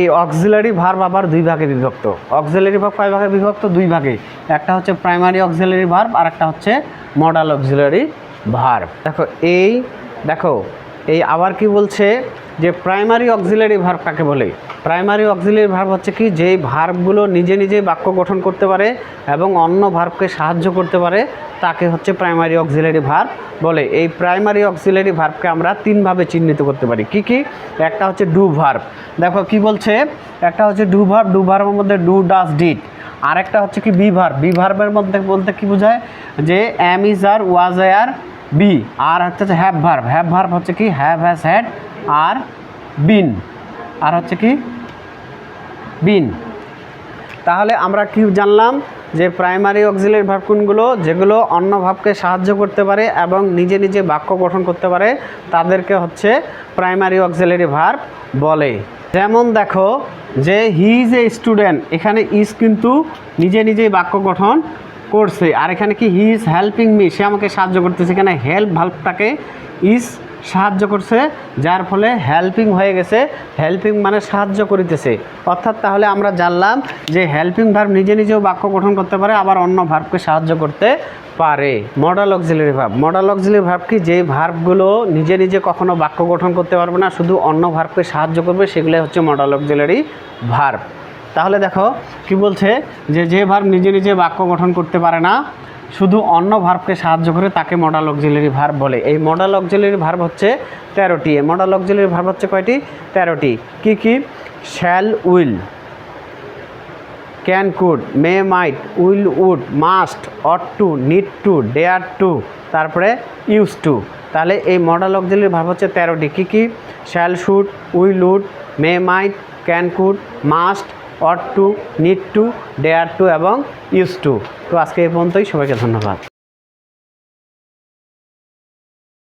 এই auxiliary verb আবার দুই ভাগে বিভক্ত। অক্সিলারি ভার্ব কয় ভাগে বিভক্ত? দুই ভাগে। একটা হচ্ছে প্রাইমারি অক্সিলারি ভার্ব আর একটা হচ্ছে মডাল অক্সিলারি ভার্ব দেখো, এই, দেখো এই আবার কি বলছে যে প্রাইমারি অক্সিলারি ভার্ব কাকে বলে? প্রাইমারি অক্সিলারি ভার্ব হচ্ছে কি? যেই ভার্বগুলো নিজে নিজেই বাক্য গঠন করতে পারে এবং অন্য ভার্বকে সাহায্য করতে পারে, তাকে হচ্ছে প্রাইমারি অক্সিলারি ভার্ব বলে। এই প্রাইমারি অক্সিলারি ভার্বকে আমরা তিনভাবে চিহ্নিত করতে পারি। কি কি? একটা হচ্ছে ডু ভার্ব দেখো কি বলছে? একটা হচ্ছে ডু ভার্ব ডু ভার্বের মধ্যে ডু ডাস ডিড আর একটা হচ্ছে কি বি ভার্ব বি ভার্বের মধ্যে বলতে কি বোঝায়? যে am is R was R B আর হচ্ছে হ্যাভ ভার্ভ হ্যাভ ভার্ভ হচ্ছে কি? হ্যাভ হ্যাজ হ্যাড আর বিন আর হচ্ছে কি? বিন তাহলে আমরা কি জানলাম যে প্রাইমারি অক্সিলারি ভার্ব কোনগুলো? যেগুলো অন্য ভাবকে সাহায্য করতে পারে এবং নিজে নিজে বাক্য গঠন করতে পারে, তাদেরকে হচ্ছে প্রাইমারি অক্সিলারি ভার্ব বলে। যেমন দেখো যে হি ইজ এ স্টুডেন্ট এখানে ইজ কিন্তু নিজে নিজেই বাক্য গঠন করছে। আর এখানে কি হি ইজ হেল্পিং মি সে আমাকে সাহায্য করতেছে। এখানে হেল্প ভাল্বটাকে ইজ সাহায্য করছে, যার ফলে হেল্পিং হয়ে গেছে। হেল্পিং মানে সাহায্য করিতেছে। অর্থাৎ তাহলে আমরা জানলাম যে হেল্পিং ভার্ব নিজে নিজেও বাক্য গঠন করতে পারে, আবার অন্য ভার্বকে সাহায্য করতে পারে। Modal auxiliary verb modal auxiliary verb কি? যে ভার্বগুলো নিজে নিজে কখনো বাক্য গঠন করতে পারবে না, শুধু অন্য ভার্বকে সাহায্য করবে সেগুলো হচ্ছে মডাল অক্সিলারি ভার্ব তাহলে দেখো কি বলছে যে যে ভার্ব নিজে নিজে বাক্য গঠন করতে পারে না, শুধু অন্য ভার্বকে সাহায্য করে তাকে মডাল অক্সিলারি ভার্ব বলে। এই মডাল অক্সিলারি ভার্ব হচ্ছে তেরোটি। মডাল অক্সিলারি ভার্ব হচ্ছে কয়টি? তেরোটি। কি কি? Shall will can could may might will would must ought to need to dare to তারপরে ইউজ টু তাহলে এই মডাল অক্সিলারি ভার্ব হচ্ছে তেরোটি। কী কী? Shall should will would may might can could must ought to, need to, dare to এবং use to. তো আজকে এই পর্যন্তই, সবাইকে ধন্যবাদ।